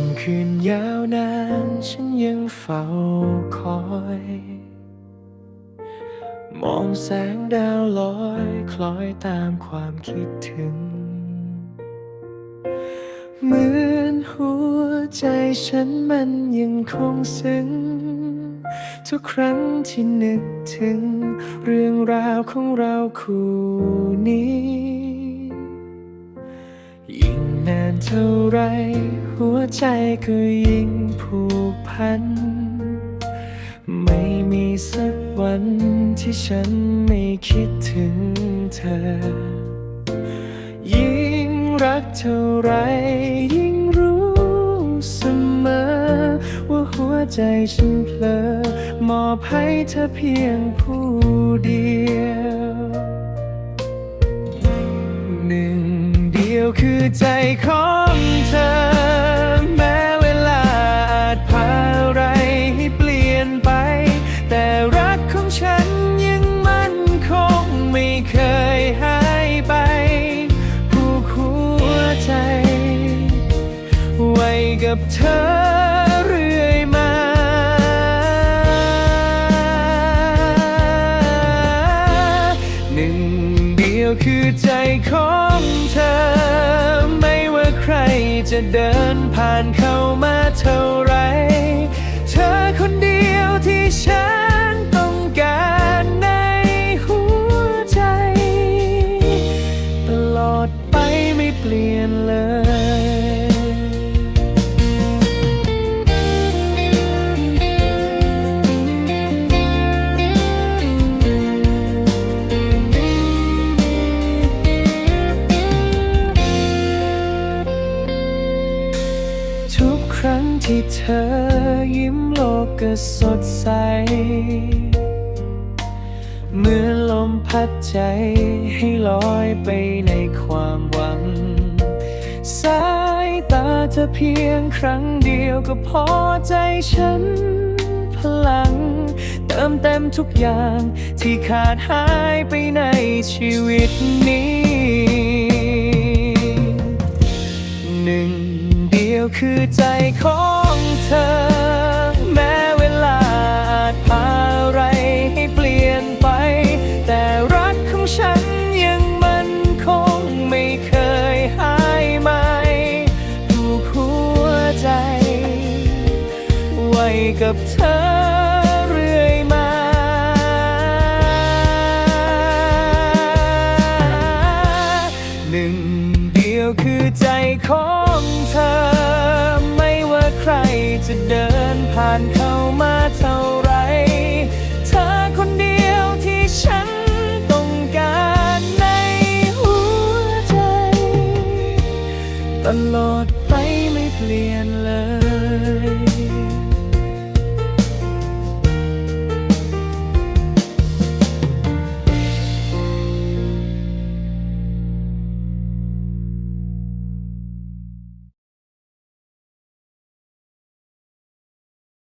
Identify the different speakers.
Speaker 1: ำคืนยาวนานฉันยังเฝ้าคอย มองแสงดาวลอยคล้อยตามความคิดถึง เหมือนหัวใจฉันมันยังคงซึ้ง ทุกครั้งที่นึกถึง เรื่องราวของเราคู่นี้ ยิ่งนานเท่าไร หัวใจก็ยิ่งผูกพัน ไม่มีสักวันที่ฉันไม่คิดถึงเธอ ยิ่งรักเท่าไร ยิ่งรู้เสมอ ว่าหัวใจฉันเพลอมอบให้เธอเพียงผู้เดียวหนึ่ง คือใจของเธอ แม้เวลาอาจพาอะไรให้เปลี่ยนไป แต่รักของฉันยังมั่นคงไม่เคยหายไป ผู้หัวใจ ไว้กับเธอ ยวคือใจของเธอ ไม่ว่าใครจะเดินผ่านเข้ามาเท่าไร เธอคนเดียวที่ฉันต้องการในหัวใจ ตลอดไปไม่เปลี่ยนเลย ครั้งที่เธอยิ้มโลกก็สดใสเหมือนลมพัดใจให้ลอยไปในความหวัง สายตาเธอเพียงครั้งเดียวก็พอใจฉัน พลัง เติมเต็มทุกอย่างที่ขาดหายไปในชีวิตนี้หนึ่ง ยวคือใจของเธอ แม้เวลาอาจพาอะไรให้เปลี่ยนไป แต่รักของฉันยังมันคงไม่เคยหายไปผูกหัวใจ ไว้กับเธอ ใจของเธอ ไม่ว่าใครจะเดินผ่านเข้ามาเท่าไรเธอคนเดียวที่ฉันต้องการในหัวใจ ตลอดไปไม่เปลี่ยนเลย